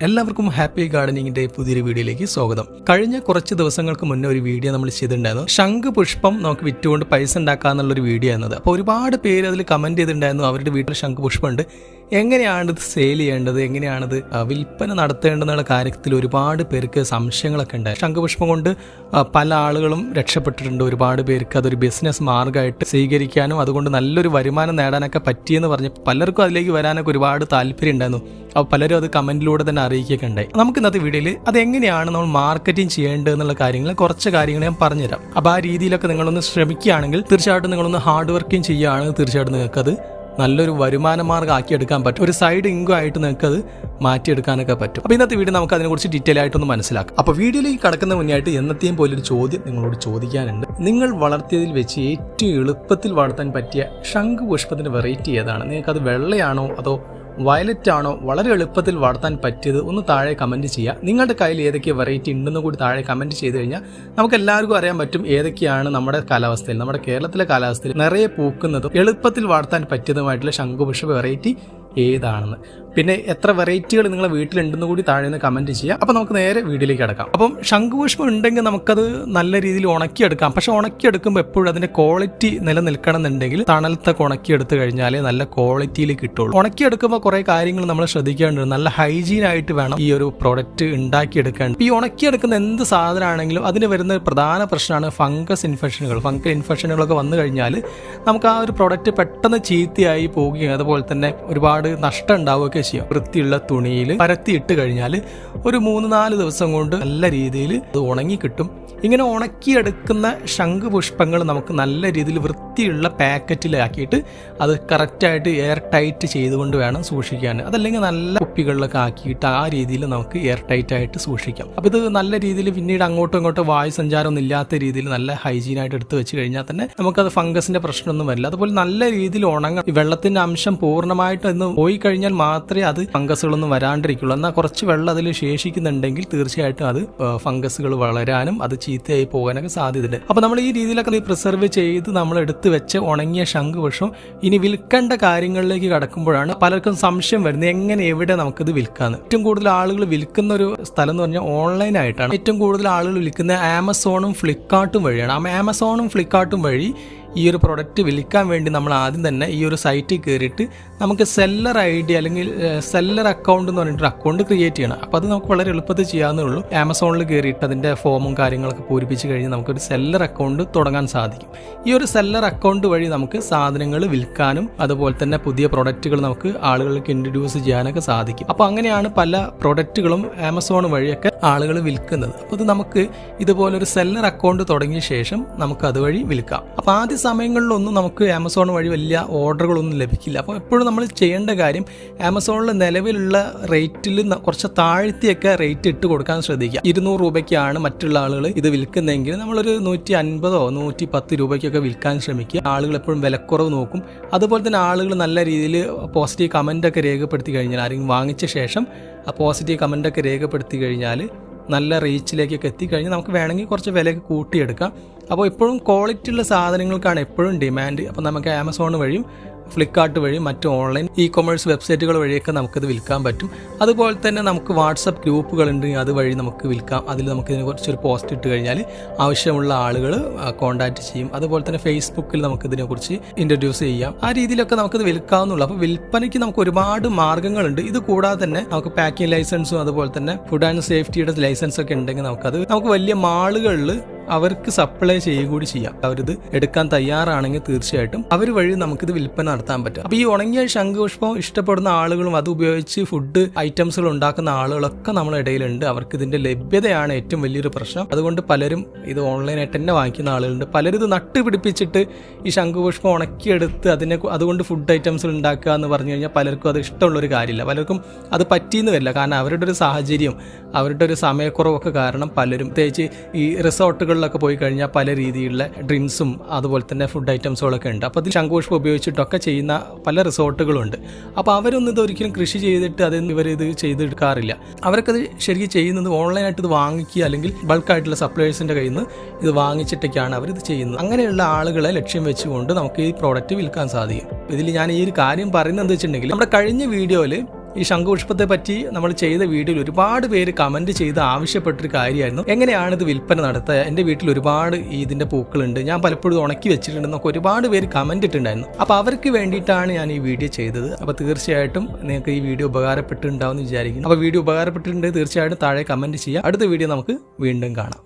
എല്ലാവർക്കും ഹാപ്പി ഗാർഡനിങ്ങിന്റെ പുതിയൊരു വീഡിയോയിലേക്ക് സ്വാഗതം. കഴിഞ്ഞ കുറച്ച് ദിവസങ്ങൾക്ക് മുന്നേ ഒരു വീഡിയോ നമ്മൾ ചെയ്തിട്ടുണ്ടായിരുന്നു. ശംഖ് പുഷ്പം നമുക്ക് വിറ്റുകൊണ്ട് പൈസ ഉണ്ടാക്കാന്നുള്ളൊരു വീഡിയോ എന്നത് അപ്പോൾ ഒരുപാട് പേര് അതിൽ കമന്റ് ചെയ്തിട്ടുണ്ടായിരുന്നു. അവരുടെ വീട്ടിൽ ശംഖ് പുഷ്പമുണ്ട്. എങ്ങനെയാണ് ഇത് സെയിൽ ചെയ്യേണ്ടത്? എങ്ങനെയാണിത് ഇത് വിൽപ്പന നടത്തേണ്ടതെന്നുള്ള കാര്യത്തിൽ ഒരുപാട് പേർക്ക് സംശയങ്ങളൊക്കെ ഉണ്ടായി. ശംഖുപുഷ്പം കൊണ്ട് പല ആളുകളും രക്ഷപ്പെട്ടിട്ടുണ്ട്. ഒരുപാട് പേർക്ക് അതൊരു ബിസിനസ് മാർഗമായിട്ട് സ്വീകരിക്കാനും അതുകൊണ്ട് നല്ലൊരു വരുമാനം നേടാനൊക്കെ പറ്റിയെന്ന് പറഞ്ഞ് പലർക്കും അതിലേക്ക് വരാനൊക്കെ ഒരുപാട് താല്പര്യം ഉണ്ടായിരുന്നു. അപ്പോൾ പലരും അത് കമന്റിലൂടെ തന്നെ അറിയിക്കുകയൊക്കെ നമുക്ക് ഇന്നത്തെ വീഡിയോയിൽ അത് എങ്ങനെയാണ് നമ്മൾ മാർക്കറ്റിംഗ് ചെയ്യേണ്ടത് എന്നുള്ള കാര്യങ്ങൾ കുറച്ച് കാര്യങ്ങൾ ഞാൻ പറഞ്ഞുതരാം. അപ്പോൾ ആ രീതിയിലൊക്കെ നിങ്ങളൊന്ന് ശ്രമിക്കുകയാണെങ്കിൽ തീർച്ചയായിട്ടും നിങ്ങളൊന്ന് ഹാർഡ് വർക്കിംഗ് ചെയ്യുകയാണെങ്കിൽ തീർച്ചയായിട്ടും നിങ്ങൾക്കത് നല്ലൊരു വരുമാന മാർഗം ആക്കിയെടുക്കാൻ പറ്റും. ഒരു സൈഡ് ഇൻകം ആയിട്ട് നിങ്ങൾക്ക് അത് മാറ്റിയെടുക്കാനൊക്കെ പറ്റും. അപ്പോൾ ഇന്നത്തെ വീഡിയോ നമുക്ക് അതിനെക്കുറിച്ച് ഡീറ്റെയിൽ ആയിട്ടൊന്ന് മനസ്സിലാക്കാം. അപ്പോൾ വീഡിയോയിലേക്ക് കടക്കുന്ന മുന്നായിട്ട് എന്നത്തെയും ഒരു ചോദ്യം നിങ്ങളോട് ചോദിക്കാനുണ്ട്. നിങ്ങൾ വളർത്തിയതിൽ വെച്ച് ഏറ്റവും എളുപ്പത്തിൽ വളർത്താൻ പറ്റിയ ശംഖുപുഷ്പത്തിന്റെ വെറൈറ്റി ഏതാണ്? നിങ്ങൾക്ക് അത് വെള്ളയാണോ അതോ വയലറ്റ് ആണോ വളരെ എളുപ്പത്തിൽ വളർത്താൻ പറ്റിയത്? ഒന്ന് താഴെ കമന്റ് ചെയ്യുക. നിങ്ങളുടെ കയ്യിൽ ഏതൊക്കെ വെറൈറ്റി ഉണ്ടെന്ന് കൂടി താഴെ കമന്റ് ചെയ്ത് കഴിഞ്ഞാൽ നമുക്ക് എല്ലാവർക്കും അറിയാൻ പറ്റും ഏതൊക്കെയാണ് നമ്മുടെ കാലാവസ്ഥയിൽ നമ്മുടെ കേരളത്തിലെ കാലാവസ്ഥയിൽ നിറയെ പൂക്കുന്നതും എളുപ്പത്തിൽ വളർത്താൻ പറ്റിയതുമായിട്ടുള്ള ശംഖുപുഷ്പ വെറൈറ്റി ഏതാണെന്ന്. പിന്നെ എത്ര വെറൈറ്റികൾ നിങ്ങളുടെ വീട്ടിലുണ്ടെന്ന് കൂടി താഴെ നിന്ന് കമന്റ് ചെയ്യുക അപ്പോൾ നമുക്ക് നേരെ വീട്ടിലേക്ക് അടക്കാം അപ്പം ശംഖുപുഷ്പം ഉണ്ടെങ്കിൽ നമുക്കത് നല്ല രീതിയിൽ ഉണക്കിയെടുക്കാം. പക്ഷെ ഉണക്കിയെടുക്കുമ്പോൾ എപ്പോഴും അതിന്റെ ക്വാളിറ്റി നിലനിൽക്കണം എന്നുണ്ടെങ്കിൽ തണലത്തൊക്കെ ഉണക്കിയെടുത്ത് കഴിഞ്ഞാലേ നല്ല ക്വാളിറ്റിയിൽ കിട്ടുള്ളൂ. ഉണക്കിയെടുക്കുമ്പോൾ കുറേ കാര്യങ്ങൾ നമ്മൾ ശ്രദ്ധിക്കേണ്ടത് നല്ല ഹൈജീൻ ആയിട്ട് വേണം ഈ ഒരു പ്രോഡക്റ്റ് ഉണ്ടാക്കിയെടുക്കേണ്ടത് ഈ ഉണക്കിയെടുക്കുന്ന എന്ത് സാധനമാണെങ്കിലും അതിന് വരുന്ന പ്രധാന പ്രശ്നമാണ് ഫംഗസ് ഇൻഫെക്ഷനുകൾ ഫംഗൽ ഇൻഫെക്ഷനുകളൊക്കെ വന്നു കഴിഞ്ഞാൽ നമുക്ക് ആ ഒരു പ്രോഡക്റ്റ് പെട്ടെന്ന് ചീത്തയായി പോവുകയും അതുപോലെ തന്നെ ഒരുപാട് നഷ്ടം ഉണ്ടാവുകയൊക്കെ ചെയ്യും വൃത്തിയുള്ള തുണിയിൽ പരത്തി പരത്തിയിട്ട് കഴിഞ്ഞാൽ ഒരു മൂന്ന് നാല് ദിവസം കൊണ്ട് നല്ല രീതിയിൽ അത് ഉണങ്ങി കിട്ടും. ഇങ്ങനെ ഉണക്കിയെടുക്കുന്ന ശംഖുപുഷ്പങ്ങൾ നമുക്ക് നല്ല രീതിയിൽ വൃത്തിയുള്ള പാക്കറ്റിലാക്കിയിട്ട് അത് കറക്റ്റായിട്ട് എയർ ടൈറ്റ് ചെയ്തുകൊണ്ട് വേണം സൂക്ഷിക്കാൻ. അതല്ലെങ്കിൽ നല്ല കുപ്പികളിലൊക്കെ ആക്കിയിട്ട് ആ രീതിയിൽ നമുക്ക് എയർ ടൈറ്റ് ആയിട്ട് സൂക്ഷിക്കാം. അപ്പോൾ ഇത് നല്ല രീതിയിൽ പിന്നീട് അങ്ങോട്ടും ഇങ്ങോട്ടും വായു സഞ്ചാരമൊന്നും ഇല്ലാത്ത രീതിയിൽ നല്ല ഹൈജീൻ ആയിട്ട് എടുത്ത് വെച്ച് കഴിഞ്ഞാൽ തന്നെ നമുക്കത് ഫംഗസിന്റെ പ്രശ്നമൊന്നും വരില്ല. അതുപോലെ നല്ല രീതിയിൽ ഉണങ്ങ വെള്ളത്തിന്റെ അംശം പൂർണമായിട്ട് ഒന്ന് പോയി കഴിഞ്ഞാൽ മാത്രമേ അത് ഫംഗസുകളൊന്നും വരാണ്ടിരിക്കുള്ളൂ. എന്നാൽ കുറച്ച് വെള്ളം അതിൽ ശേഷിക്കുന്നുണ്ടെങ്കിൽ തീർച്ചയായിട്ടും അത് ഫംഗസുകൾ വളരാനും അത് ചീത്തയായി പോകാനൊക്കെ സാധ്യതയുണ്ട്. അപ്പോൾ നമ്മൾ ഈ രീതിയിലൊക്കെ പ്രിസർവ് ചെയ്ത് നമ്മൾ എടുത്ത് വെച്ച് ഉണങ്ങിയ ശംഖുപുഷ്പം ഇനി വിൽക്കേണ്ട കാര്യങ്ങളിലേക്ക് കടക്കുമ്പോഴാണ് പലർക്കും സംശയം വരുന്നത് എങ്ങനെ എവിടെ നമുക്കിത് വിൽക്കാന്ന്. ഏറ്റവും കൂടുതൽ ആളുകൾ വിൽക്കുന്ന ഒരു സ്ഥലം എന്ന് പറഞ്ഞാൽ ഓൺലൈൻ ആയിട്ടാണ്. ഏറ്റവും കൂടുതൽ ആളുകൾ വിൽക്കുന്ന ആമസോണും ഫ്ലിപ്കാർട്ടും വഴിയാണ്. ആമസോണും ഫ്ലിപ്കാർട്ടും വഴി ഈ ഒരു പ്രൊഡക്റ്റ് വിൽക്കാൻ വേണ്ടി നമ്മൾ ആദ്യം തന്നെ ഈ ഒരു സൈറ്റിൽ കയറിയിട്ട് നമുക്ക് സെല്ലർ ഐ ഡി അല്ലെങ്കിൽ സെല്ലർ അക്കൗണ്ട് എന്ന് പറഞ്ഞിട്ട് അക്കൗണ്ട് ക്രിയേറ്റ് ചെയ്യണം. അപ്പോൾ അത് നമുക്ക് വളരെ എളുപ്പത്തിൽ ചെയ്യാവുന്നേ ഉള്ളൂ. ആമസോണിൽ കയറിയിട്ട് അതിന്റെ ഫോമും കാര്യങ്ങളൊക്കെ പൂരിപ്പിച്ച് കഴിഞ്ഞ് നമുക്കൊരു സെല്ലർ അക്കൗണ്ട് തുടങ്ങാൻ സാധിക്കും. ഈ ഒരു സെല്ലർ അക്കൗണ്ട് വഴി നമുക്ക് സാധനങ്ങൾ വിൽക്കാനും അതുപോലെ തന്നെ പുതിയ പ്രൊഡക്റ്റുകൾ നമുക്ക് ആളുകൾക്ക് ഇൻട്രൊഡ്യൂസ് ചെയ്യാനൊക്കെ സാധിക്കും. അപ്പോൾ അങ്ങനെയാണ് പല പ്രൊഡക്റ്റുകളും ആമസോൺ വഴിയൊക്കെ ആളുകൾ വിൽക്കുന്നത്. അപ്പോൾ ഇത് നമുക്ക് ഇതുപോലൊരു സെല്ലർ അക്കൗണ്ട് തുടങ്ങിയ ശേഷം നമുക്ക് അതുവഴി വിൽക്കാം. അപ്പോൾ ആദ്യ സമയങ്ങളിലൊന്നും നമുക്ക് ആമസോൺ വഴി വലിയ ഓർഡറുകളൊന്നും ലഭിക്കില്ല. അപ്പോൾ എപ്പോഴും നമ്മൾ ചെയ്യേണ്ട കാര്യം ആമസോണിൽ നിലവിലുള്ള റേറ്റിൽ കുറച്ച് താഴ്ത്തിയൊക്കെ റേറ്റ് ഇട്ട് കൊടുക്കാൻ ശ്രദ്ധിക്കുക. ഇരുന്നൂറ് രൂപയ്ക്കാണ് മറ്റുള്ള ആളുകൾ ഇത് വിൽക്കുന്നതെങ്കിൽ നമ്മളൊരു നൂറ്റി അൻപതോ നൂറ്റി പത്ത് രൂപയ്ക്കൊക്കെ വിൽക്കാൻ ശ്രമിക്കുക. ആളുകൾ എപ്പോഴും വിലക്കുറവ് നോക്കും. അതുപോലെ തന്നെ ആളുകൾ നല്ല രീതിയിൽ പോസിറ്റീവ് കമന്റ് ഒക്കെ രേഖപ്പെടുത്തി കഴിഞ്ഞാൽ ആരെങ്കിലും വാങ്ങിച്ച ശേഷം ആ പോസിറ്റീവ് കമന്റ് ഒക്കെ രേഖപ്പെടുത്തി കഴിഞ്ഞാൽ നല്ല റീച്ചിലേക്കൊക്കെ എത്തിക്കഴിഞ്ഞാൽ നമുക്ക് വേണമെങ്കിൽ കുറച്ച് വിലയൊക്കെ കൂട്ടിയെടുക്കാം. അപ്പോൾ എപ്പോഴും ക്വാളിറ്റി ഉള്ള സാധനങ്ങൾക്കാണ് എപ്പോഴും ഡിമാൻഡ് അപ്പോൾ നമുക്ക് ആമസോൺ വഴിയും ഫ്ലിപ്കാർട്ട് വഴി മറ്റ് ഓൺലൈൻ ഇ കൊമേഴ്സ് വെബ്സൈറ്റുകൾ വഴിയൊക്കെ നമുക്കത് വിൽക്കാൻ പറ്റും. അതുപോലെ തന്നെ നമുക്ക് വാട്സപ്പ് ഗ്രൂപ്പുകളുണ്ട്. അതുവഴി നമുക്ക് വിൽക്കാം. അതിൽ നമുക്ക് ഇതിനെ കുറിച്ചൊരു പോസ്റ്റ് ഇട്ട് കഴിഞ്ഞാൽ ആവശ്യമുള്ള ആളുകൾ കോൺടാക്ട് ചെയ്യും. അതുപോലെ തന്നെ ഫേസ്ബുക്കിൽ നമുക്ക് ഇതിനെക്കുറിച്ച് ഇൻട്രൊഡ്യൂസ് ചെയ്യാം. ആ രീതിയിലൊക്കെ നമുക്കത് വിൽക്കാവുന്നുള്ളൂ. അപ്പോൾ വിൽപ്പനയ്ക്ക് നമുക്ക് ഒരുപാട് മാർഗങ്ങളുണ്ട് ഇത് കൂടാതെ തന്നെ നമുക്ക് പാക്കിംഗ് ലൈസൻസും അതുപോലെ തന്നെ ഫുഡ് ആൻഡ് സേഫ്റ്റിയുടെ ലൈസൻസ് ഒക്കെ ഉണ്ടെങ്കിൽ നമുക്കത് നമുക്ക് വലിയ മാളുകളിൽ അവർക്ക് സപ്ലൈ ചെയ്യുക കൂടി ചെയ്യാം. അവരിത് എടുക്കാൻ തയ്യാറാണെങ്കിൽ തീർച്ചയായിട്ടും അവർ വഴി നമുക്കിത് വിൽപ്പന നടത്താൻ പറ്റും. അപ്പോൾ ഈ ഉണങ്ങിയ ശംഖുപുഷ്പം ഇഷ്ടപ്പെടുന്ന ആളുകളും അത് ഉപയോഗിച്ച് ഫുഡ് ഐറ്റംസുകൾ ഉണ്ടാക്കുന്ന ആളുകളൊക്കെ നമ്മുടെ ഇടയിലുണ്ട്. അവർക്ക് ഇതിന്റെ ലഭ്യതയാണ് ഏറ്റവും വലിയൊരു പ്രശ്നം. അതുകൊണ്ട് പലരും ഇത് ഓൺലൈനായിട്ട് തന്നെ വാങ്ങിക്കുന്ന ആളുകളുണ്ട്. പലരും ഇത് നട്ട് പിടിപ്പിച്ചിട്ട് ഈ ശംഖുപുഷ്പം ഉണക്കിയെടുത്ത് അതിനെ അതുകൊണ്ട് ഫുഡ് ഐറ്റംസ് ഉണ്ടാക്കുക എന്ന് പറഞ്ഞു കഴിഞ്ഞാൽ പലർക്കും അത് ഇഷ്ടമുള്ള ഒരു കാര്യമില്ല. പലർക്കും അത് പറ്റിയെന്ന് വരില്ല. കാരണം അവരുടെ ഒരു സാഹചര്യം അവരുടെ ഒരു സമയക്കുറവൊക്കെ കാരണം പലരും പ്രത്യേകിച്ച് ഈ റിസോർട്ടുകളിലൊക്കെ പോയി കഴിഞ്ഞാൽ പല രീതിയിലുള്ള ഡ്രിങ്ക്സും അതുപോലെ തന്നെ ഫുഡ് ഐറ്റംസുകളൊക്കെ ഉണ്ട്. അപ്പോൾ അതിൽ ശംഖുപുഷ്പം ഉപയോഗിച്ചിട്ടൊക്കെ ചെയ്യുന്ന പല റിസോർട്ടുകളുണ്ട്. അപ്പോൾ അവരൊന്നും ഇത് ഒരിക്കലും കൃഷി ചെയ്തിട്ട് അത് ഇവരിത് ചെയ്തെടുക്കാറില്ല. അത് ശരിക്കും ചെയ്യുന്നത് ഓൺലൈനായിട്ട് ഇത് വാങ്ങിക്കുക അല്ലെങ്കിൽ ബൾക്കായിട്ടുള്ള സപ്ലയേഴ്സിന്റെ കയ്യിൽ നിന്ന് ഇത് വാങ്ങിച്ചിട്ടൊക്കെയാണ് അവരിത് ചെയ്യുന്നത്. അങ്ങനെയുള്ള ആളുകളെ ലക്ഷ്യം വെച്ചുകൊണ്ട് നമുക്ക് ഈ പ്രോഡക്റ്റ് വിൽക്കാൻ സാധിക്കും. ഇതിൽ ഞാൻ ഈ ഒരു കാര്യം പറയുന്നത് എന്താ വെച്ചിട്ടുണ്ടെങ്കിൽ നമ്മുടെ കഴിഞ്ഞ വീഡിയോയിൽ ഈ ശംഖുപുഷ്പത്തെ പറ്റി നമ്മൾ ചെയ്ത വീഡിയോയിൽ ഒരുപാട് പേര് കമന്റ് ചെയ്ത് ആവശ്യപ്പെട്ടൊരു കാര്യമായിരുന്നു. എങ്ങനെയാണ് ഇത് വിൽപ്പന നടത്തുക? എന്റെ വീട്ടിൽ ഒരുപാട് ഇതിന്റെ പൂക്കളുണ്ട്. ഞാൻ പലപ്പോഴും ഉണക്കി വെച്ചിട്ടുണ്ടെന്നൊക്കെ ഒരുപാട് പേര് കമന്റ് ഇട്ടുണ്ടായിരുന്നു അപ്പോൾ അവർക്ക് വേണ്ടിയിട്ടാണ് ഞാൻ ഈ വീഡിയോ ചെയ്തത്. അപ്പോൾ തീർച്ചയായിട്ടും നിങ്ങൾക്ക് ഈ വീഡിയോ ഉപകാരപ്പെട്ടിട്ടുണ്ടാവും എന്ന് വിചാരിക്കുന്നു. അപ്പോൾ വീഡിയോ ഉപകാരപ്പെട്ടിട്ടുണ്ടെങ്കിൽ തീർച്ചയായിട്ടും താഴെ കമന്റ് ചെയ്യുക അടുത്ത വീഡിയോ നമുക്ക് വീണ്ടും കാണാം.